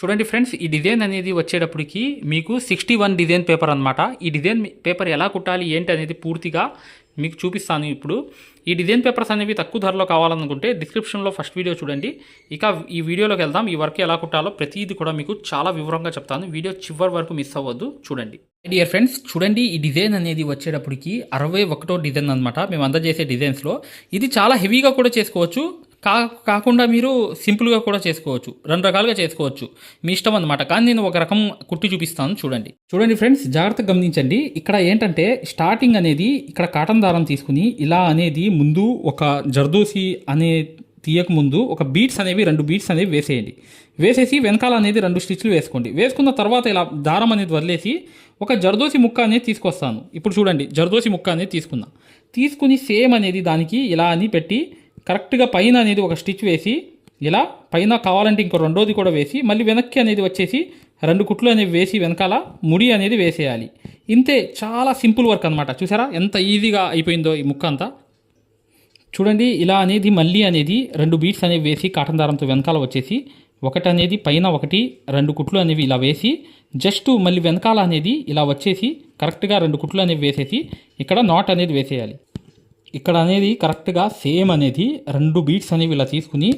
చూడండి ఫ్రెండ్స్ ఈ డిజైన్ అనేది వచ్చేటప్పటికి మీకు సిక్స్టీ వన్ డిజైన్ పేపర్ అనమాట ఈ డిజైన్ పేపర్ ఎలా కుట్టాలి ఏంటి అనేది పూర్తిగా మీకు చూపిస్తాను ఇప్పుడు. ఈ డిజైన్ పేపర్స్ అనేవి తక్కువ ధరలో కావాలనుకుంటే డిస్క్రిప్షన్లో ఫస్ట్ వీడియో చూడండి. ఇక ఈ వీడియోలోకి వెళ్దాం. ఈ వర్క్ ఎలా కుట్టాలో ప్రతిదీ కూడా మీకు చాలా వివరంగా చెప్తాను. వీడియో చివరి వరకు మిస్ అవ్వద్దు. చూడండి. డియర్ ఫ్రెండ్స్ చూడండి ఈ డిజైన్ అనేది వచ్చేటప్పటికి అరవై ఒకటో డిజైన్ అనమాట మేము అందజేసే డిజైన్స్లో ఇది చాలా హెవీగా కూడా చేసుకోవచ్చు. కా కాకుండా మీరు సింపుల్గా కూడా చేసుకోవచ్చు. రెండు రకాలుగా చేసుకోవచ్చు. మీ ఇష్టం అనమాట కానీ నేను ఒక రకం కుట్టి చూపిస్తాను చూడండి. చూడండి ఫ్రెండ్స్ జాగ్రత్తగా గమనించండి. ఇక్కడ ఏంటంటే స్టార్టింగ్ అనేది ఇక్కడ కాటన్ దారం తీసుకుని ఇలా అనేది ముందు ఒక జర్దోసి అనే తీయక ముందు ఒక బీట్స్ అనేవి రెండు బీట్స్ అనేవి వేసేయండి. వేసేసి వెనకాల అనేది రెండు స్టిచ్లు వేసుకోండి. వేసుకున్న తర్వాత ఇలా దారం అనేది వదిలేసి ఒక జర్దోసి ముక్క అనేది తీసుకొస్తాను. ఇప్పుడు చూడండి జర్దోసి ముక్క అనేది తీసుకున్నా. తీసుకుని సేమ్ అనేది దానికి ఇలా అని పెట్టి కరెక్ట్గా పైన అనేది ఒక స్టిచ్ వేసి ఇలా పైన కావాలంటే ఇంకో రెండోది కూడా వేసి మళ్ళీ వెనక్కి అనేది వచ్చేసి రెండు కుట్లు అనేవి వేసి వెనకాల ముడి అనేది వేసేయాలి. ఇంతే చాలా సింపుల్ వర్క్ అనమాట చూసారా? ఎంత ఈజీగా అయిపోయిందో ఈ ముక్క అంతా. చూడండి ఇలా అనేది మళ్ళీ అనేది రెండు బీట్స్ అనేవి వేసి కాటన్ దారంతో వెనకాల వచ్చేసి ఒకటి అనేది పైన ఒకటి రెండు కుట్లు అనేవి ఇలా వేసి జస్ట్ మళ్ళీ వెనకాల అనేది ఇలా వచ్చేసి కరెక్ట్గా రెండు కుట్లు అనేవి వేసేసి ఇక్కడ నాట్ అనేది వేసేయాలి. ఇక్కడ అనేది కరెక్ట్గా సేమ్ అనేది రెండు బీట్స్ అనేవి ఇలా తీసుకుని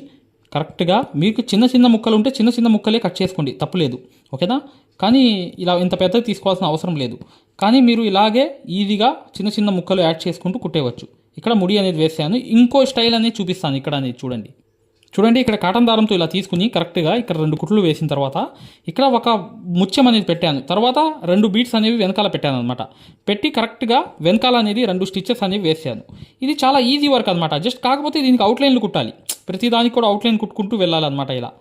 కరెక్ట్గా మీకు చిన్న చిన్న ముక్కలు ఉంటే చిన్న చిన్న ముక్కలే కట్ చేసుకోండి తప్పులేదు ఓకేనా? కానీ ఇలా ఇంత పెద్దది తీసుకోవాల్సిన అవసరం లేదు. కానీ మీరు ఇలాగే ఈజీగా చిన్న చిన్న ముక్కలు యాడ్ చేసుకుంటూ కుట్టేవచ్చు. ఇక్కడ ముడి అనేది వేసాను. ఇంకో స్టైల్ అనేది చూపిస్తాను ఇక్కడ అనేది చూడండి. చూడండి ఇక్కడ కాటన్ దారంతో ఇలా తీసుకుని కరెక్ట్గా ఇక్కడ రెండు కుట్లు వేసిన తర్వాత ఇక్కడ ఒక ముత్యం అనేది పెట్టాను. తర్వాత రెండు బీట్స్ అనేవి వెనకాల పెట్టాను అనమాట పెట్టి కరెక్ట్గా వెనకాల అనేది రెండు స్టిచ్చెస్ అనేవి వేసాను. ఇది చాలా ఈజీ వర్క్ అనమాట జస్ట్ కాకపోతే దీనికి అవుట్లైన్లు కుట్టాలి. ప్రతి దానికి కూడా అవుట్లైన్ కుట్టుకుంటూ వెళ్ళాలన్నమాట ఇలా.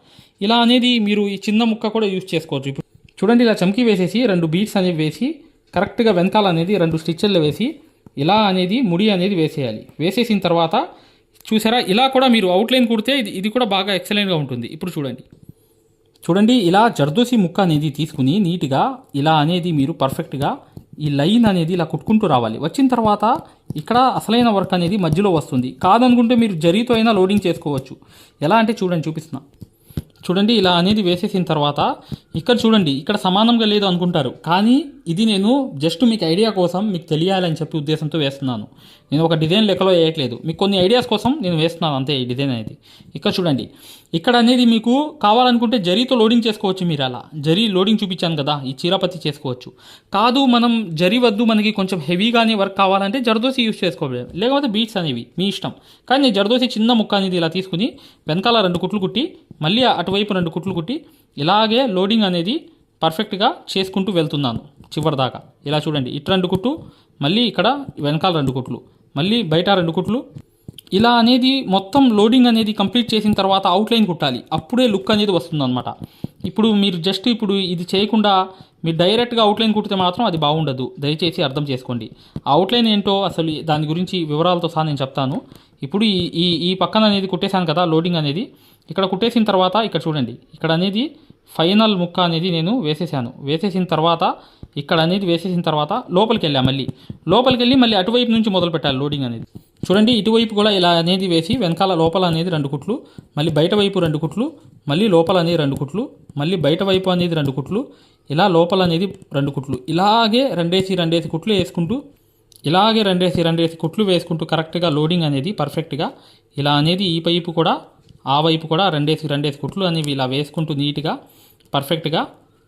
ఇలా అనేది మీరు ఈ చిన్న ముక్క కూడా యూజ్ చేసుకోవచ్చు. ఇప్పుడు చూడండి ఇలా చమ్కి వేసేసి రెండు బీట్స్ అనేవి వేసి కరెక్ట్గా వెనకాల అనేది రెండు స్టిచ్చెర్లు వేసి ఇలా అనేది ముడి అనేది వేసేయాలి. వేసేసిన తర్వాత చూసారా? ఇలా కూడా మీరు అవుట్లైన్ కుడితే ఇది ఇది కూడా బాగా ఎక్సలెంట్గా ఉంటుంది. ఇప్పుడు చూడండి. చూడండి ఇలా జర్దోసి ముక్క అనేది తీసుకుని నీట్గా ఇలా అనేది మీరు పర్ఫెక్ట్గా ఈ లైన్ అనేది ఇలా కుట్టుకుంటూ రావాలి. వచ్చిన తర్వాత ఇక్కడ అసలైన వర్క్ అనేది మధ్యలో వస్తుంది. కాదనుకుంటే మీరు జరీతో అయినా లోడింగ్ చేసుకోవచ్చు. ఎలా అంటే చూడండి చూపిస్తున్నా. చూడండి ఇలా అనేది వేసేసిన తర్వాత ఇక్కడ చూడండి ఇక్కడ సమానంగా లేదు అనుకుంటారు. కానీ ఇది నేను జస్ట్ మీకు ఐడియా కోసం మీకు తెలియాలని చెప్పి ఉద్దేశంతో వేస్తున్నాను. నేను ఒక డిజైన్ లెక్కలో వేయట్లేదు. మీకు కొన్ని ఐడియాస్ కోసం నేను వేస్తున్నాను అంతే ఈ డిజైన్ అనేది. ఇక్కడ చూడండి. ఇక్కడ అనేది మీకు కావాలనుకుంటే జరీతో లోడింగ్ చేసుకోవచ్చు మీరు అలా. జరీ లోడింగ్ చూపించాను కదా ఈ చీరపత్తి చేసుకోవచ్చు. కాదు మనం జరీ వద్దు మనకి కొంచెం హెవీగానే వర్క్ కావాలంటే జర్దోసి యూస్ చేసుకోవాలి. లేకపోతే బీట్స్ అనేవి మీ ఇష్టం. కానీ నేను జరదోసి చిన్న ముక్క అనేది ఇలా తీసుకుని వెనకాల రెండు కుట్లు కుట్టి మళ్ళీ అటువైపు రెండు కుట్లు కుట్టి ఇలాగే లోడింగ్ అనేది పర్ఫెక్ట్గా చేసుకుంటూ వెళ్తున్నాను. చివరి దాకా ఇలా చూడండి. ఇటు రెండు కుట్లు మళ్ళీ ఇక్కడ వెనకాల రెండు కుట్లు మళ్ళీ బయట రెండు కుట్లు. ఇలా అనేది మొత్తం లోడింగ్ అనేది కంప్లీట్ చేసిన తర్వాత అవుట్లైన్ కుట్టాలి. అప్పుడే లుక్ అనేది వస్తుందన్నమాట. ఇప్పుడు మీరు జస్ట్ ఇప్పుడు ఇది చేయకుండా మీరు డైరెక్ట్గా అవుట్లైన్ కుడితే మాత్రం అది బాగుండదు. దయచేసి అర్థం చేసుకోండి. ఆ అవుట్లైన్ ఏంటో అసలు దాని గురించి వివరాలతో సహా నేను చెప్తాను. ఇప్పుడు ఈ ఈ ఈ పక్కన అనేది కుట్టేశాను కదా లోడింగ్ అనేది. ఇక్కడ కుట్టేసిన తర్వాత ఇక్కడ చూడండి. ఇక్కడ అనేది ఫైనల్ ముక్క అనేది నేను వేసేసాను. వేసేసిన తర్వాత ఇక్కడ అనేది వేసేసిన తర్వాత లోపలికి వెళ్ళా మళ్ళీ. లోపలికి వెళ్ళి మళ్ళీ అటువైపు నుంచి మొదలు పెట్టాలి లోడింగ్ అనేది. చూడండి ఇటువైపు కూడా ఇలా అనేది వేసి వెనకాల లోపల అనేది రెండు కుట్లు మళ్ళీ బయట వైపు రెండు కుట్లు మళ్ళీ లోపల అనేది రెండు కుట్లు మళ్ళీ బయట వైపు అనేది రెండు కుట్లు ఇలా లోపల అనేది రెండు కుట్లు. ఇలాగే రెండేసి రెండేసి కుట్లు వేసుకుంటూ ఇలాగే రెండేసి రెండేసి కుట్లు వేసుకుంటూ కరెక్ట్గా లోడింగ్ అనేది పర్ఫెక్ట్గా ఇలా అనేది ఈ వైపు కూడా ఆ వైపు కూడా రెండేసి రెండేసి కుట్లు అనేవి ఇలా వేసుకుంటూ నీట్గా పర్ఫెక్ట్గా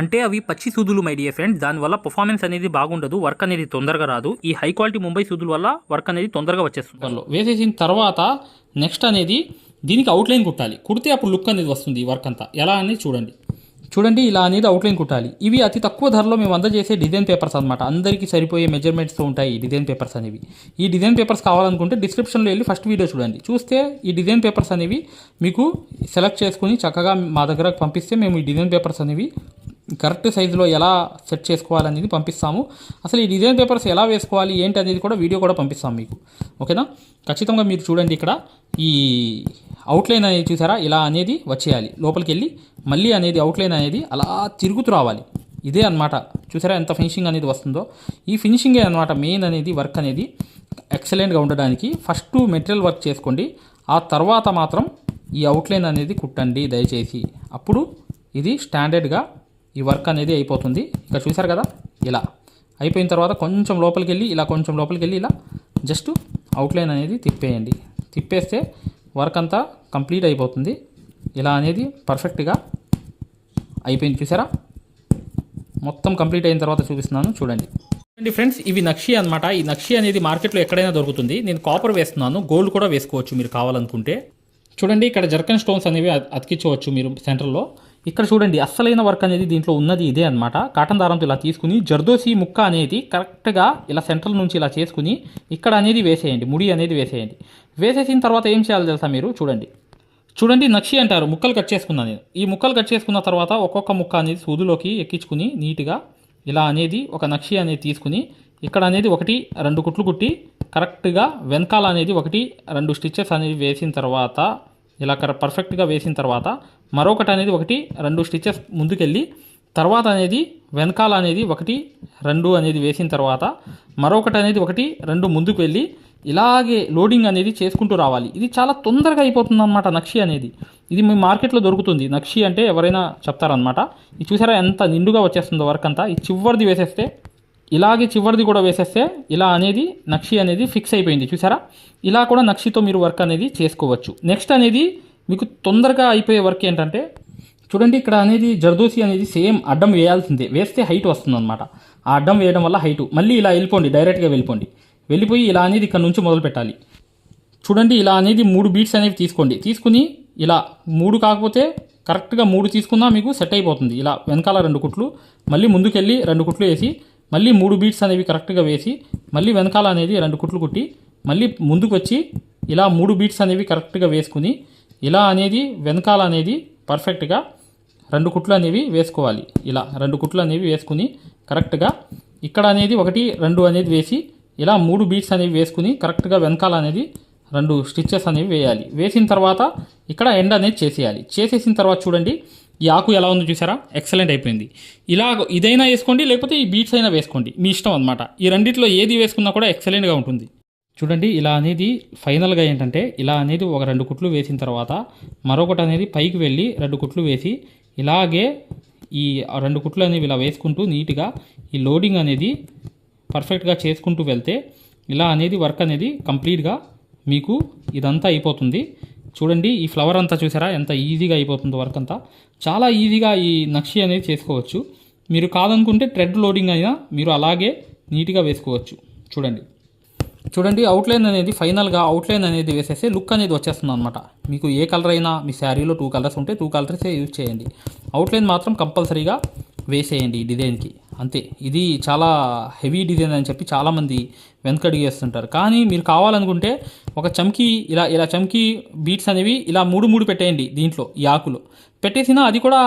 అంటే అవి పచ్చి సూదులు మై డియర్ ఫ్రెండ్స్ దానివల్ల పర్ఫార్మెన్స్ అనేది బాగుండదు వర్క్ అనేది తొందరగా రాదు. ఈ హై క్వాలిటీ ముంబై సూదుల వల్ల వర్క్ అనేది తొందరగా వచ్చేస్తుంది. వేసేసిన తర్వాత నెక్స్ట్ అనేది దీనికి అవుట్లైన్ కుట్టాలి. కుడితే అప్పుడు లుక్ అనేది వస్తుంది ఈ వర్క్ అంతా. ఎలా అనేది చూడండి. చూడండి ఇలా అనేది అవుట్లైన్ కుట్టాలి. ఇవి అతి తక్కువ ధరలో మేము అందజేసే డిజైన్ పేపర్స్ అనమాట అందరికీ సరిపోయే మెజర్మెంట్స్తో ఉంటాయి ఈ డిజైన్ పేపర్స్ అనేవి. ఈ డిజైన్ పేపర్స్ కావాలనుకుంటే డిస్క్రిప్షన్లో వెళ్ళి ఫస్ట్ వీడియో చూడండి. చూస్తే ఈ డిజైన్ పేపర్స్ అనేవి మీకు సెలెక్ట్ చేసుకుని చక్కగా మా దగ్గరకు పంపిస్తే మేము ఈ డిజైన్ పేపర్స్ అనేవి కరెక్ట్ సైజులో ఎలా సెట్ చేసుకోవాలనేది పంపిస్తాము. అసలు ఈ డిజైన్ పేపర్స్ ఎలా వేసుకోవాలి ఏంటి అనేది కూడా వీడియో కూడా పంపిస్తాం మీకు. ఓకేనా? ఖచ్చితంగా మీరు చూడండి ఇక్కడ. ఈ అవుట్లైన్ అనేది చూసారా? ఇలా అనేది వచ్చేయాలి. లోపలికి వెళ్ళి మళ్ళీ అనేది అవుట్లైన్ అనేది అలా తిరుగుతూ రావాలి. ఇదే అన్నమాట. చూసారా ఎంత ఫినిషింగ్ అనేది వస్తుందో? ఈ ఫినిషింగే అనమాట మెయిన్ అనేది వర్క్ అనేది ఎక్సలెంట్గా ఉండడానికి ఫస్ట్ మెటీరియల్ వర్క్ చేసుకోండి. ఆ తర్వాత మాత్రం ఈ అవుట్లైన్ అనేది కుట్టండి దయచేసి. అప్పుడు ఇది స్టాండర్డ్గా ఈ వర్క్ అనేది అయిపోతుంది. ఇక్కడ చూసారు కదా? ఇలా. అయిపోయిన తర్వాత కొంచెం లోపలికి వెళ్ళి ఇలా కొంచెం లోపలికి వెళ్ళి ఇలా జస్ట్ అవుట్లైన్ అనేది తిప్పేయండి. తిప్పేస్తే వర్క్ అంతా కంప్లీట్ అయిపోతుంది. ఇలా అనేది పర్ఫెక్ట్గా అయిపోయింది. చూసారా మొత్తం కంప్లీట్ అయిన తర్వాత చూపిస్తున్నాను. చూడండి. చూడండి ఫ్రెండ్స్ ఇవి నక్షి అనమాట ఈ నక్షి అనేది మార్కెట్లో ఎక్కడైనా దొరుకుతుంది. నేను కాపర్ వేస్తున్నాను. గోల్డ్ కూడా వేసుకోవచ్చు మీరు కావాలనుకుంటే. చూడండి ఇక్కడ జర్కన్ స్టోన్స్ అనేవి అతికించవచ్చు మీరు సెంటర్లో ఇక్కడ చూడండి అస్సలైన వర్క్ అనేది దీంట్లో ఉన్నది ఇదే అన్నమాట. కాటన్ దారంతో ఇలా తీసుకుని జర్దోసి ముక్క అనేది కరెక్ట్గా ఇలా సెంటర్ నుంచి ఇలా చేసుకుని ఇక్కడ అనేది వేసేయండి ముడి అనేది వేసేయండి. వేసేసిన తర్వాత ఏం చేయాలో తెలుసా మీరు? చూడండి. చూడండి నక్షి అంటారు ముక్కలు కట్ చేసుకున్నాను నేను. ఈ ముక్కలు కట్ చేసుకున్న తర్వాత ఒక్కొక్క ముక్క అనేది సూదులోకి ఎక్కించుకుని నీట్గా ఇలా అనేది ఒక నక్షి అనేది తీసుకుని ఇక్కడ అనేది ఒకటి రెండు కుట్లు కుట్టి కరెక్ట్గా వెనకాల అనేది ఒకటి రెండు స్టిచ్చెస్ అనేది వేసిన తర్వాత ఇలా కర పర్ఫెక్ట్గా వేసిన తర్వాత మరొకటి అనేది ఒకటి రెండు స్టిచ్చెస్ ముందుకెళ్ళి తర్వాత అనేది వెనకాల అనేది ఒకటి రెండు అనేది వేసిన తర్వాత మరొకటి అనేది ఒకటి రెండు ముందుకు వెళ్ళి ఇలాగే లోడింగ్ అనేది చేసుకుంటూ రావాలి. ఇది చాలా తొందరగా అయిపోతుంది అనమాట నక్షి అనేది. ఇది మీ మార్కెట్లో దొరుకుతుంది. నక్షి అంటే ఎవరైనా చెప్తారనమాట ఇది చూసారా ఎంత నిండుగా వచ్చేస్తుందో వర్క్ అంతా. ఈ చివరిది వేసేస్తే ఇలాగే చివరిది కూడా వేసేస్తే ఇలా అనేది నక్షి అనేది ఫిక్స్ అయిపోయింది. చూసారా? ఇలా కూడా నక్షితో మీరు వర్క్ అనేది చేసుకోవచ్చు. నెక్స్ట్ అనేది మీకు తొందరగా అయిపోయే వర్క్ ఏంటంటే చూడండి ఇక్కడ అనేది జర్దోసి అనేది సేమ్ అడ్డం వేయాల్సిందే. వేస్తే హైట్ వస్తుంది అనమాట ఆ అడ్డం వేయడం వల్ల హైట్ మళ్ళీ ఇలా వెళ్ళిపోండి డైరెక్ట్గా వెళ్ళిపోండి. వెళ్ళిపోయి ఇలా అనేది ఇక్కడ నుంచి మొదలు పెట్టాలి. చూడండి ఇలా అనేది మూడు బీట్స్ అనేవి తీసుకోండి. తీసుకుని ఇలా మూడు కాకపోతే కరెక్ట్గా మూడు తీసుకున్నా మీకు సెట్ అయిపోతుంది. ఇలా వెనకాల రెండు కుట్లు మళ్ళీ ముందుకెళ్ళి రెండు కుట్లు వేసి మళ్ళీ మూడు బీట్స్ అనేవి కరెక్ట్గా వేసి మళ్ళీ వెనకాల అనేది రెండు కుట్లు కుట్టి మళ్ళీ ముందుకు వచ్చి ఇలా మూడు బీట్స్ అనేవి కరెక్ట్గా వేసుకుని ఇలా అనేది వెనకాల అనేది పర్ఫెక్ట్గా రెండు కుట్లు అనేవి వేసుకోవాలి. ఇలా రెండు కుట్లు అనేవి వేసుకుని కరెక్ట్గా ఇక్కడ అనేది ఒకటి రెండు అనేది వేసి ఇలా మూడు బీట్స్ అనేవి వేసుకుని కరెక్ట్గా వెనకాల అనేది రెండు స్టిచ్చెస్ అనేవి వేయాలి. వేసిన తర్వాత ఇక్కడ ఎండ్ అనేది చేసేయాలి. చేసేసిన తర్వాత చూడండి ఈ ఆకు ఎలా ఉందో చూసారా? ఎక్సలెంట్ అయిపోయింది. ఇలా ఇదైనా వేసుకోండి లేకపోతే ఈ బీట్స్ అయినా వేసుకోండి. మీ ఇష్టం అనమాట ఈ రెండిట్లో ఏది వేసుకున్నా కూడా ఎక్సలెంట్గా ఉంటుంది. చూడండి ఇలా అనేది ఫైనల్గా ఏంటంటే ఇలా అనేది ఒక రెండు కుట్లు వేసిన తర్వాత మరొకటి అనేది పైకి వెళ్ళి రెండు కుట్లు వేసి ఇలాగే ఈ రెండు కుట్లు అనేవి ఇలా వేసుకుంటూ నీట్గా ఈ లోడింగ్ అనేది పర్ఫెక్ట్గా చేసుకుంటూ వెళ్తే ఇలా అనేది వర్క్ అనేది కంప్లీట్గా మీకు ఇదంతా అయిపోతుంది. చూడండి ఈ ఫ్లవర్ అంతా చూసారా? ఎంత ఈజీగా అయిపోతుందో వర్క్ అంతా. చాలా ఈజీగా ఈ నక్షి అనేది చేసుకోవచ్చు. మీరు కాదనుకుంటే ట్రెడ్ లోడింగ్ అయినా మీరు అలాగే నీట్గా వేసుకోవచ్చు. చూడండి. చూడండి అవుట్లైన్ అనేది ఫైనల్గా అవుట్లైన్ అనేది వేసేస్తే లుక్ అనేది వచ్చేస్తుంది అనమాట మీకు ఏ కలర్ అయినా మీ శారీలో టూ కలర్స్ ఉంటే టూ కలర్సే యూజ్ చేయండి. అవుట్లైన్ మాత్రం కంపల్సరీగా వేసేయండి ఈ డిజైన్కి అంతే. ఇది చాలా హెవీ డిజైన్ అని చెప్పి చాలామంది వెనకడుగు చేస్తుంటారు కానీ మీరు కావాలనుకుంటే ఒక చమ్కీ ఇలా ఇలా చమ్కీ బీట్స్ అనేవి ఇలా మూడు మూడు పెట్టేయండి దీంట్లో ఈ ఆకులో. పెట్టేసినా అది కూడా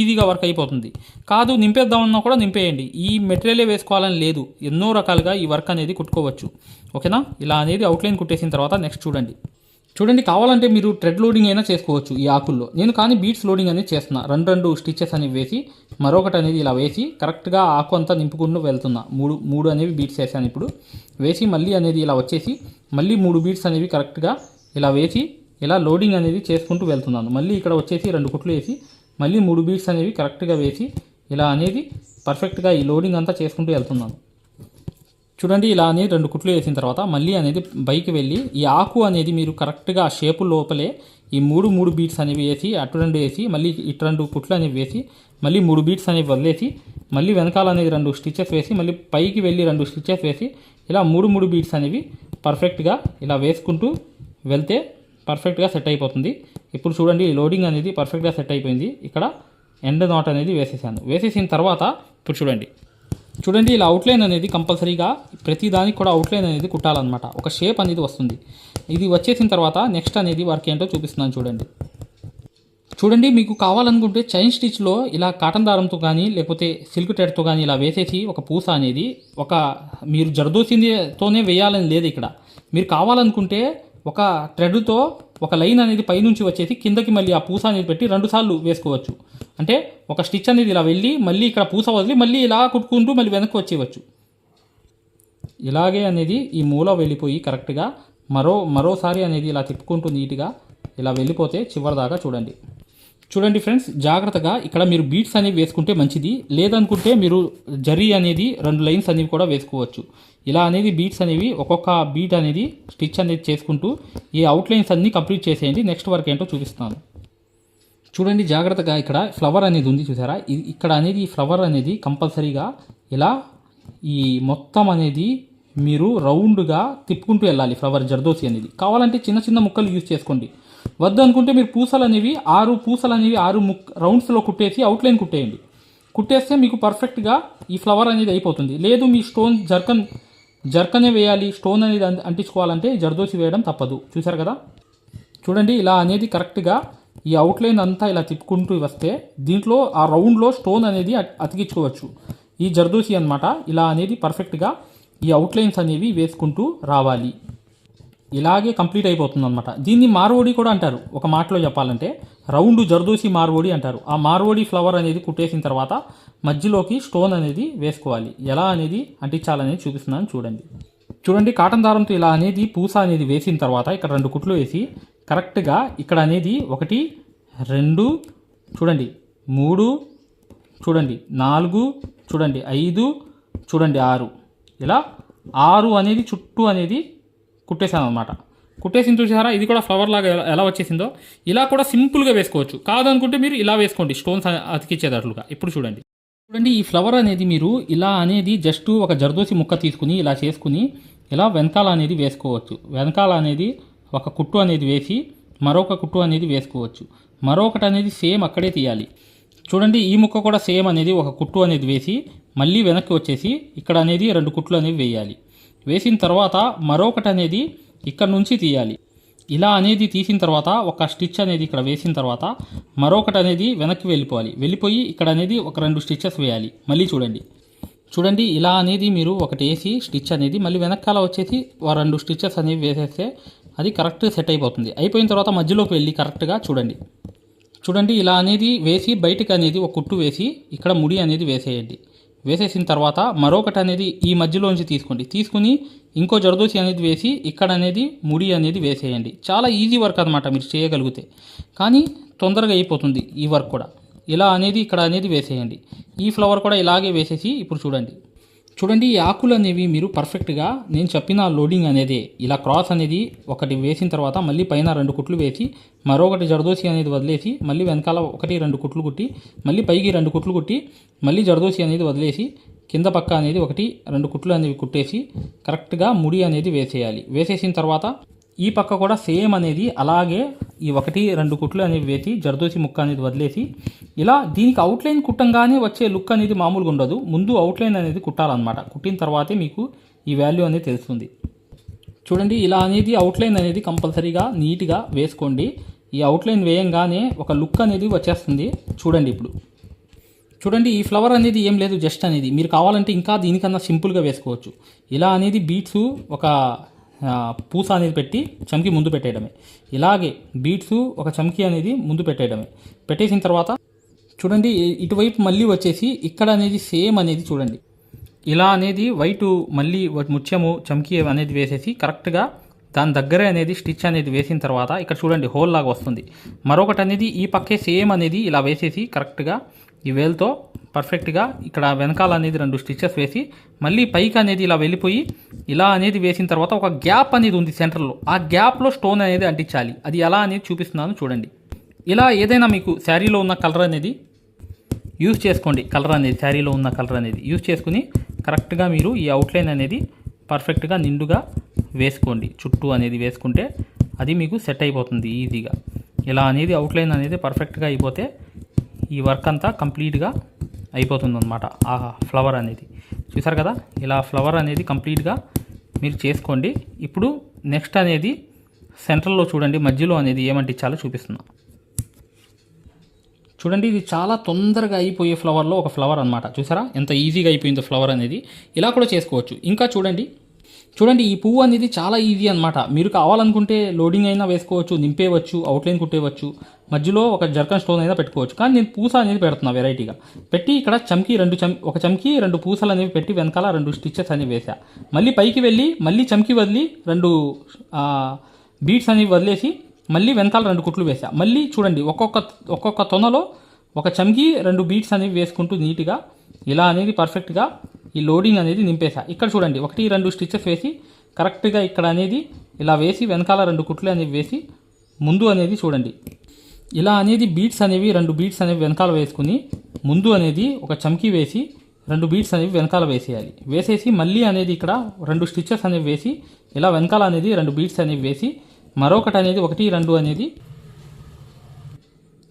ఈజీగా వర్క్ అయిపోతుంది. కాదు నింపేద్దామన్నా కూడా నింపేయండి. ఈ మెటీరియలే వేసుకోవాలని లేదు. ఎన్నో రకాలుగా ఈ వర్క్ అనేది కుట్టుకోవచ్చు. ఓకేనా? ఇలా అనేది అవుట్లైన్ కుట్టేసిన తర్వాత నెక్స్ట్ చూడండి. చూడండి కావాలంటే మీరు ట్రెడ్ లోడింగ్ అయినా చేసుకోవచ్చు ఈ ఆకుల్లో. నేను కానీ బీట్స్ లోడింగ్ అనేది చేస్తున్నా. రెండు రెండు స్టిచెస్ అనేవి వేసి మరొకటి అనేది ఇలా వేసి కరెక్ట్గా ఆకు అంతా నింపుకుంటూ వెళ్తున్నా. మూడు మూడు అనేవి బీట్స్ వేసాను ఇప్పుడు. వేసి మళ్ళీ అనేది ఇలా వచ్చేసి మళ్ళీ మూడు బీట్స్ అనేవి కరెక్ట్గా ఇలా వేసి ఇలా లోడింగ్ అనేది చేసుకుంటూ వెళ్తున్నాను. మళ్ళీ ఇక్కడ వచ్చేసి రెండు కుట్లు వేసి మళ్ళీ మూడు బీట్స్ అనేవి కరెక్ట్గా వేసి ఇలా అనేది పర్ఫెక్ట్గా ఈ లోడింగ్ అంతా చేసుకుంటూ వెళ్తున్నాను. చూడండి ఇలా అనేది రెండు కుట్లు వేసిన తర్వాత మళ్ళీ అనేది బైక్ వెళ్ళి ఈ ఆకు అనేది మీరు కరెక్ట్గా ఆ షేపు లోపలే ఈ మూడు మూడు బీట్స్ అనేవి వేసి అటు రెండు వేసి మళ్ళీ ఇటు రెండు కుట్లు అనేవి వేసి మళ్ళీ మూడు బీట్స్ అనేవి వదిలేసి మళ్ళీ వెనకాల అనేది రెండు స్టిచెస్ వేసి మళ్ళీ పైకి వెళ్ళి రెండు స్టిచెస్ వేసి ఇలా మూడు మూడు బీట్స్ అనేవి పర్ఫెక్ట్గా ఇలా వేసుకుంటూ వెళ్తే పర్ఫెక్ట్గా సెట్ అయిపోతుంది. ఇప్పుడు చూడండి ఈ లోడింగ్ అనేది పర్ఫెక్ట్గా సెట్ అయిపోయింది. ఇక్కడ ఎండ్ నాట్ అనేది వేసేసాను. వేసేసిన తర్వాత ఇప్పుడు చూడండి. చూడండి ఇలా అవుట్లైన్ అనేది కంపల్సరీగా ప్రతి దానికి కూడా అవుట్లైన్ అనేది కుట్టాలన్నమాట. ఒక షేప్ అనేది వస్తుంది. ఇది వచ్చేసిన తర్వాత నెక్స్ట్ అనేది వర్క్ ఏంటో చూపిస్తున్నాను చూడండి. చూడండి మీకు కావాలనుకుంటే చైన్ స్టిచ్లో ఇలా కాటన్ దారంతో కానీ లేకపోతే సిల్క్ టెడ్తో కానీ ఇలా వేసేసి ఒక పూస అనేది ఒక మీరు జరదోసిందితోనే వేయాలని లేదు ఇక్కడ. మీరు కావాలనుకుంటే ఒక థ్రెడ్తో ఒక లైన్ అనేది పైనుంచి వచ్చేసి కిందకి మళ్ళీ ఆ పూస అనేది పెట్టి రెండు సార్లు వేసుకోవచ్చు. అంటే ఒక స్టిచ్ అనేది ఇలా వెళ్ళి మళ్ళీ ఇక్కడ పూస వదిలి మళ్ళీ ఇలా కుట్టుకుంటూ మళ్ళీ వెనక్కి వచ్చేయవచ్చు. ఇలాగే అనేది ఈ మూల వెళ్ళిపోయి కరెక్ట్గా మరో మరోసారి అనేది ఇలా తిప్పుకుంటూ నీట్గా ఇలా వెళ్ళిపోతే చివరి దాకా చూడండి. చూడండి ఫ్రెండ్స్ జాగ్రత్తగా ఇక్కడ మీరు బీట్స్ అనేవి వేసుకుంటే మంచిది. లేదనుకుంటే మీరు జరీ అనేది రెండు లైన్స్ అనేవి కూడా వేసుకోవచ్చు. ఇలా అనేది బీట్స్ అనేవి ఒక్కొక్క బీట్ అనేది స్టిచ్ అనేది చేసుకుంటూ ఈ అవుట్లైన్స్ అన్నీ కంప్లీట్ చేసేయండి. నెక్స్ట్ వర్క్ ఏంటో చూపిస్తాను. చూడండి జాగ్రత్తగా ఇక్కడ ఫ్లవర్ అనేది ఉంది చూసారా? ఇక్కడ అనేది ఈ ఫ్లవర్ అనేది కంపల్సరీగా ఇలా ఈ మొత్తం అనేది మీరు రౌండ్గా తిప్పుకుంటూ వెళ్ళాలి ఫ్లవర్ జర్దోసి అనేది. కావాలంటే చిన్న చిన్న ముక్కలు యూజ్ చేసుకోండి. వద్దు అనుకుంటే మీరు పూసలు అనేవి ఆరు పూసలు అనేవి ఆరు ముక్ రౌండ్స్లో కుట్టేసి అవుట్లైన్ కుట్టేయండి. కుట్టేస్తే మీకు పర్ఫెక్ట్గా ఈ ఫ్లవర్ అనేది అయిపోతుంది. లేదు మీ స్టోన్ జర్కన్ జర్కనే వేయాలి స్టోన్ అనేది అంటించుకోవాలంటే జర్దోసి వేయడం తప్పదు. చూసారు కదా? చూడండి ఇలా అనేది కరెక్ట్గా ఈ అవుట్లైన్ అంతా ఇలా తిప్పుకుంటూ వస్తే దీంట్లో ఆ రౌండ్లో స్టోన్ అనేది అతికించుకోవచ్చు. ఈ జర్దోసి అన్నమాట ఇలా అనేది పర్ఫెక్ట్గా ఈ అవుట్లైన్స్ అనేవి వేసుకుంటూ రావాలి. ఇలాగే కంప్లీట్ అయిపోతుంది అనమాట దీన్ని మార్వోడి కూడా అంటారు. ఒక మాటలో చెప్పాలంటే రౌండ్ జర్దోసి మార్వోడి అంటారు. ఆ మార్వోడి ఫ్లవర్ అనేది కుట్టేసిన తర్వాత మధ్యలోకి స్టోన్ అనేది వేసుకోవాలి. ఎలా అనేది అంటించాలనేది చూపిస్తున్నాను చూడండి. చూడండి కాటన్ దారంతో ఇలా అనేది పూస అనేది వేసిన తర్వాత ఇక్కడ రెండు కుట్లు వేసి కరెక్ట్గా ఇక్కడ అనేది ఒకటి రెండు చూడండి మూడు చూడండి నాలుగు చూడండి ఐదు చూడండి ఆరు. ఇలా ఆరు అనేది చుట్టూ అనేది కుట్టేసాను అనమాట కుట్టేసిన చూసారా? ఇది కూడా ఫ్లవర్ లాగా ఎలా- ఎలా వచ్చేసిందో? ఇలా కూడా సింపుల్గా వేసుకోవచ్చు. కాదనుకుంటే మీరు ఇలా వేసుకోండి. స్టోన్స్ అతికిచ్చేటట్లుగా. ఇప్పుడు చూడండి. చూడండి ఈ ఫ్లవర్ అనేది మీరు ఇలా అనేది జస్ట్ ఒక జర్దోసి ముక్క తీసుకుని ఇలా చేసుకుని ఇలా వెనకాల అనేది వేసుకోవచ్చు. వెనకాల అనేది ఒక కుట్టు అనేది వేసి మరొక కుట్టు అనేది వేసుకోవచ్చు. మరొకటి అనేది సేమ్ అక్కడే తీయాలి. చూడండి ఈ ముక్క కూడా సేమ్ అనేది ఒక కుట్టు అనేది వేసి మళ్ళీ వెనక్కి వచ్చేసి ఇక్కడ అనేది రెండు కుట్లు అనేవి వేయాలి. వేసిన తర్వాత మరొకటి అనేది ఇక్కడ నుంచి తీయాలి. ఇలా అనేది తీసిన తర్వాత ఒక స్టిచ్ అనేది ఇక్కడ వేసిన తర్వాత మరొకటి అనేది వెనక్కి వెళ్ళిపోవాలి. వెళ్ళిపోయి ఇక్కడ అనేది ఒక రెండు స్టిచ్చెస్ వేయాలి. మళ్ళీ చూడండి. చూడండి ఇలా అనేది మీరు ఒకటి వేసి స్టిచ్ అనేది మళ్ళీ వెనకాల వచ్చేసి రెండు స్టిచ్చెస్ అనేవి వేసేస్తే అది కరెక్ట్ సెట్ అయిపోతుంది. అయిపోయిన తర్వాత మధ్యలోకి వెళ్ళి కరెక్ట్గా చూడండి. చూడండి ఇలా అనేది వేసి బయటకు అనేది ఒక కుట్టు వేసి ఇక్కడ ముడి అనేది వేసేయండి. వేసేసిన తర్వాత మరొకటి అనేది ఈ మధ్యలోంచి తీసుకోండి. తీసుకుని ఇంకో జరదోసి అనేది వేసి ఇక్కడ అనేది ముడి అనేది వేసేయండి. చాలా ఈజీ వర్క్ అనమాట మీరు చేయగలిగితే. కానీ తొందరగా అయిపోతుంది ఈ వర్క్ కూడా. ఇలా అనేది ఇక్కడ అనేది వేసేయండి. ఈ ఫ్లవర్ కూడా ఇలాగే వేసేసి ఇప్పుడు చూడండి. చూడండి ఈ ఆకులు అనేవి మీరు పర్ఫెక్ట్గా నేను చెప్పిన లోడింగ్ అనేది. ఇలా క్రాస్ అనేది ఒకటి వేసిన తర్వాత మళ్ళీ పైన రెండు కుట్లు వేసి మరొకటి జరదోసి అనేది వదిలేసి మళ్ళీ వెనకాల ఒకటి రెండు కుట్లు కుట్టి మళ్ళీ పైకి రెండు కుట్లు కుట్టి మళ్ళీ జరదోసి అనేది వదిలేసి కింద పక్క అనేది ఒకటి రెండు కుట్లు అనేవి కుట్టేసి కరెక్ట్గా ముడి అనేది వేసేయాలి. వేసేసిన తర్వాత ఈ పక్క కూడా సేమ్ అనేది అలాగే ఈ ఒకటి రెండు కుట్లు అనేవి వేసి జర్దోసి ముక్క అనేది వదిలేసి ఇలా దీనికి అవుట్లైన్ కుట్టంగానే వచ్చే లుక్ అనేది మామూలుగా ఉండదు. ముందు అవుట్లైన్ అనేది కుట్టాలన్నమాట. కుట్టిన తర్వాతే మీకు ఈ వాల్యూ అనేది తెలుస్తుంది. చూడండి ఇలా అనేది అవుట్లైన్ అనేది కంపల్సరీగా నీట్గా వేసుకోండి. ఈ అవుట్లైన్ వేయంగానే ఒక లుక్ అనేది వచ్చేస్తుంది. చూడండి ఇప్పుడు. చూడండి ఈ ఫ్లవర్ అనేది ఏం లేదు జస్ట్ అనేది. మీరు కావాలంటే ఇంకా దీనికన్నా సింపుల్గా వేసుకోవచ్చు. ఇలా అనేది బీట్స్ ఒక పూస అనేది పెట్టి చమ్కి ముందు పెట్టేయడమే. ఇలాగే బీట్స్ ఒక చమ్కి అనేది ముందు పెట్టేయడమే. పెట్టేసిన తర్వాత చూడండి ఇటువైపు మళ్ళీ వచ్చేసి ఇక్కడ అనేది సేమ్ అనేది చూడండి. ఇలా అనేది వైటు మళ్ళీ ముత్యము చమ్కి అనేది వేసేసి కరెక్ట్గా దాని దగ్గరే అనేది స్టిచ్ అనేది వేసిన తర్వాత ఇక్కడ చూడండి హోల్ లాగా వస్తుంది. మరొకటి అనేది ఈ పక్కే సేమ్ అనేది ఇలా వేసేసి కరెక్ట్గా ఈ వేల్తో పర్ఫెక్ట్గా ఇక్కడ వెనకాల అనేది రెండు స్టిచ్చెస్ వేసి మళ్ళీ పైకి అనేది ఇలా వెళ్ళిపోయి ఇలా అనేది వేసిన తర్వాత ఒక గ్యాప్ అనేది ఉంది సెంటర్లో ఆ గ్యాప్లో స్టోన్ అనేది అంటించాలి. అది ఎలా అనేది చూపిస్తున్నాను చూడండి. ఇలా ఏదైనా మీకు శారీలో ఉన్న కలర్ అనేది యూజ్ చేసుకోండి. కలర్ అనేది శారీలో ఉన్న కలర్ అనేది యూజ్ చేసుకుని కరెక్ట్గా మీరు ఈ అవుట్లైన్ అనేది పర్ఫెక్ట్గా నిండుగా వేసుకోండి. చుట్టూ అనేది వేసుకుంటే అది మీకు సెట్ అయిపోతుంది ఈజీగా ఇలా అనేది అవుట్లైన్ అనేది పర్ఫెక్ట్గా అయిపోతే ఈ వర్క్ అంతా కంప్లీట్గా అయిపోతుంది అనమాట ఆ ఫ్లవర్ అనేది. చూసారు కదా? ఇలా ఫ్లవర్ అనేది కంప్లీట్గా మీరు చేసుకోండి. ఇప్పుడు నెక్స్ట్ అనేది సెంటర్లో చూడండి మధ్యలో అనేది ఏమంటించాలో చూపిస్తున్నా. చూడండి ఇది చాలా తొందరగా అయిపోయే ఫ్లవర్లో ఒక ఫ్లవర్ అనమాట చూసారా? ఎంత ఈజీగా అయిపోయిందో ఫ్లవర్ అనేది. ఇలా కూడా చేసుకోవచ్చు. ఇంకా చూడండి. చూడండి ఈ పువ్వు అనేది చాలా ఈజీ అనమాట మీరు కావాలనుకుంటే లోడింగ్ అయినా వేసుకోవచ్చు నింపేవచ్చు అవుట్లైన్ కుట్టేవచ్చు మధ్యలో ఒక జర్కన్ స్టోన్ అయినా పెట్టుకోవచ్చు. కానీ నేను పూస అనేది పెడుతున్నా వెరైటీగా. పెట్టి ఇక్కడ చమ్కి రెండు చమ్ ఒక చమ్కి రెండు పూసలు అనేవి పెట్టి వెనకాల రెండు స్టిచ్చెస్ అనేవి వేసా మళ్ళీ పైకి వెళ్ళి మళ్ళీ చమ్కి వదిలి రెండు బీట్స్ అనేవి వదిలేసి మళ్ళీ వెనకాల రెండు కుట్లు వేసా మళ్ళీ చూడండి ఒక్కొక్క ఒక్కొక్క తొనలో ఒక చమ్కి రెండు బీట్స్ అనేవి వేసుకుంటూ నీట్గా ఇలా అనేది పర్ఫెక్ట్గా ఈ లోడింగ్ అనేది నింపేసా ఇక్కడ చూడండి ఒకటి రెండు స్టిచ్చెస్ వేసి కరెక్ట్గా ఇక్కడ అనేది ఇలా వేసి వెనకాల రెండు కుట్లు అనేవి వేసి ముందు అనేది చూడండి. ఇలా అనేది బీట్స్ అనేవి రెండు బీట్స్ అనేవి వెనకాల వేసుకుని ముందు అనేది ఒక చమ్కీ వేసి రెండు బీట్స్ అనేవి వెనకాల వేసేయాలి. వేసేసి మళ్ళీ అనేది ఇక్కడ రెండు స్టిచ్చెస్ అనేవి వేసి ఇలా వెనకాల అనేది రెండు బీట్స్ అనేవి వేసి మరొకటి అనేది ఒకటి రెండు అనేది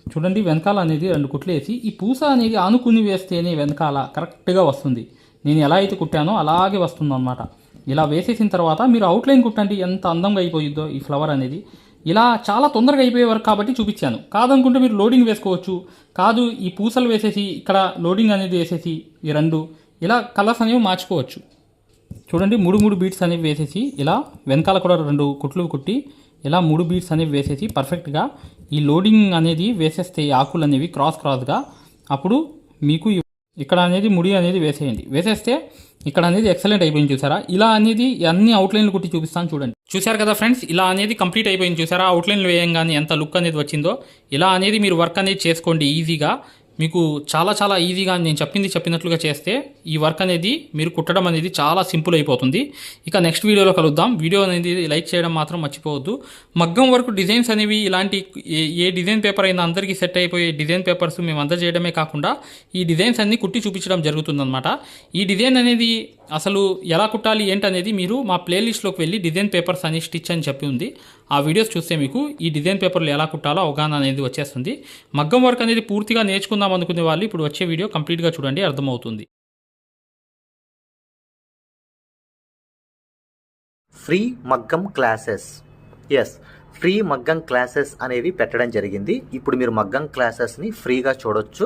చూడండి వెనకాల అనేది రెండు కుట్లు వేసి ఈ పూస అనేది ఆనుకుని వేస్తేనే వెనకాల కరెక్ట్గా వస్తుంది. నేను ఎలా అయితే కుట్టానో అలాగే వస్తుంది అనమాట ఇలా వేసేసిన తర్వాత మీరు అవుట్లైన్ కుట్టండి ఎంత అందంగా అయిపోయిద్దో ఈ ఫ్లవర్ అనేది. ఇలా చాలా తొందరగా అయిపోయే వరకు కాబట్టి చూపించాను. కాదనుకుంటే మీరు లోడింగ్ వేసుకోవచ్చు. కాదు ఈ పూసలు వేసేసి ఇక్కడ లోడింగ్ అనేది వేసేసి ఈ రెండు ఇలా కలర్స్ అనేవి మార్చుకోవచ్చు. చూడండి మూడు మూడు బీట్స్ అనేవి వేసేసి ఇలా వెనకాల కూడా రెండు కుట్లు కుట్టి ఇలా మూడు బీట్స్ అనేవి వేసేసి పర్ఫెక్ట్గా ఈ లోడింగ్ అనేది వేసేస్తే ఈ ఆకులు అనేవి క్రాస్ క్రాస్గా అప్పుడు మీకు ఇక్కడ అనేది ముడి అనేది వేసేయండి. వేసేస్తే ఇక్కడ అనేది ఎక్సలెంట్ అయిపోయింది చూసారా? ఇలా అనేది అన్ని అవుట్లైన్లు కుట్టి చూపిస్తాను చూడండి. చూసారు కదా ఫ్రెండ్స్ ఇలా అనేది కంప్లీట్ అయిపోయింది చూసారా? అవుట్లైన్లు వేయంగానే ఎంత లుక్ అనేది వచ్చిందో. ఇలా అనేది మీరు వర్క్ అనేది చేసుకోండి ఈజీగా మీకు చాలా చాలా ఈజీగా నేను చెప్పింది చెప్పినట్లుగా చేస్తే ఈ వర్క్ అనేది మీరు కుట్టడం అనేది చాలా సింపుల్ అయిపోతుంది. ఇక నెక్స్ట్ వీడియోలో కలుద్దాం. వీడియో అనేది లైక్ చేయడం మాత్రం మర్చిపోవద్దు. మగ్గం వర్క్ డిజైన్స్ అనేవి ఇలాంటి ఏ ఏ డిజైన్ పేపర్ అయినా అందరికీ సెట్ అయిపోయే డిజైన్ పేపర్స్ మేము అందజేయడమే కాకుండా ఈ డిజైన్స్ అన్ని కుట్టి చూపించడం జరుగుతుందన్నమాట. ఈ డిజైన్ అనేది అసలు ఎలా కుట్టాలి ఏంటనేది మీరు మా ప్లేలిస్ట్లోకి వెళ్ళి డిజైన్ పేపర్స్ అని స్టిచ్ అని చెప్పి ఉంది. ఆ వీడియోస్ చూస్తే మీకు ఈ డిజైన్ పేపర్లు ఎలా కుట్టాలో అవగాహన అనేది వచ్చేస్తుంది. మగ్గం వర్క్ అనేది పూర్తిగా నేర్చుకుందాం అనుకునే వాళ్ళు ఇప్పుడు వచ్చే వీడియో కంప్లీట్గా చూడండి అర్థమవుతుంది. ఫ్రీ మగ్గం క్లాసెస్. ఎస్ ఫ్రీ మగ్గం క్లాసెస్ అనేవి పెట్టడం జరిగింది. ఇప్పుడు మీరు మగ్గం క్లాసెస్ని ఫ్రీగా చూడొచ్చు.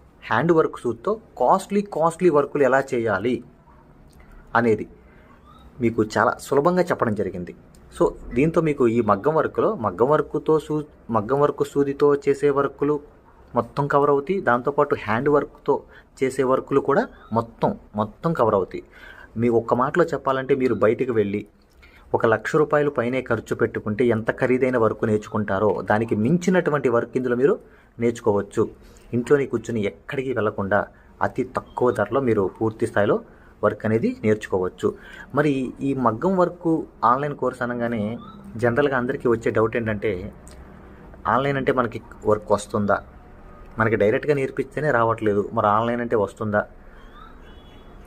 హ్యాండ్ వర్క్ సూత్తో కాస్ట్లీ కాస్ట్లీ వర్కులు ఎలా చేయాలి అనేది మీకు చాలా సులభంగా చెప్పడం జరిగింది. సో దీంతో మీకు ఈ మగ్గం వర్క్లో మగ్గం వర్క్తో సూ మగ్గం వర్క్ సూదితో చేసే వర్కులు మొత్తం కవర్ అవుతాయి. దాంతోపాటు హ్యాండ్ వర్క్తో చేసే వర్కులు కూడా మొత్తం మొత్తం కవర్ అవుతాయి. మీ ఒక్క మాటలో చెప్పాలంటే మీరు బయటికి వెళ్ళి ఒక లక్ష రూపాయలు పైనే ఖర్చు పెట్టుకుంటే ఎంత ఖరీదైన వర్క్ నేర్చుకుంటారో దానికి మించినటువంటి వర్క్ ఇందులో మీరు నేర్చుకోవచ్చు. ఇంట్లోని కూర్చుని ఎక్కడికి వెళ్ళకుండా అతి తక్కువ ధరలో మీరు పూర్తి స్థాయిలో వర్క్ అనేది నేర్చుకోవచ్చు. మరి ఈ మగ్గం వర్క్ ఆన్లైన్ కోర్స్ అనగానే జనరల్గా అందరికీ వచ్చే డౌట్ ఏంటంటే ఆన్లైన్ అంటే మనకి వర్క్ వస్తుందా? మనకి డైరెక్ట్గా నేర్పిస్తేనే రావట్లేదు. మరి ఆన్లైన్ అంటే వస్తుందా?